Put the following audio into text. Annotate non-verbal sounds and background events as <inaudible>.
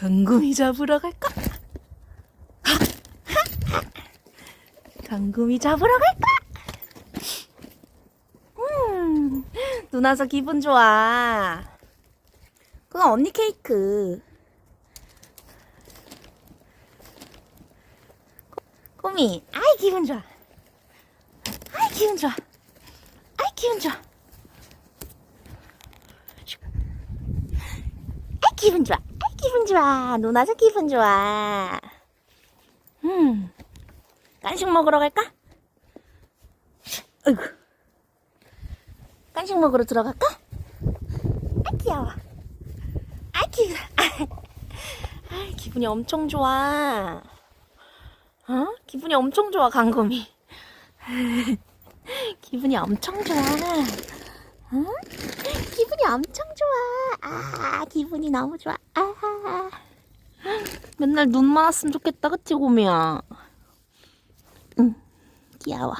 강금이 잡으러 갈까? 강금이 잡으러 갈까? 음, 누나서 기분 좋아. 그건 언니 케이크. 꼬미, 아이 기분 좋아. 아이 기분 좋아. 아이 기분 좋아. 아이 기분 좋아. 기분 좋아. 누나서 기분 좋아. 음, 간식 먹으러 갈까? 아이고. 간식 먹으러 들어갈까? 아 귀여워. 아 귀여워. 아, 기분이 엄청 좋아. 어? 기분이 엄청 좋아, 강곰이. <laughs> 기분이 엄청 좋아. 어? 기분이 엄청 좋 아. 아, 기분이 너무 좋아. 아. 맨날 눈 많았으면 좋겠다, 그치, 곰이야? 응, 귀여워.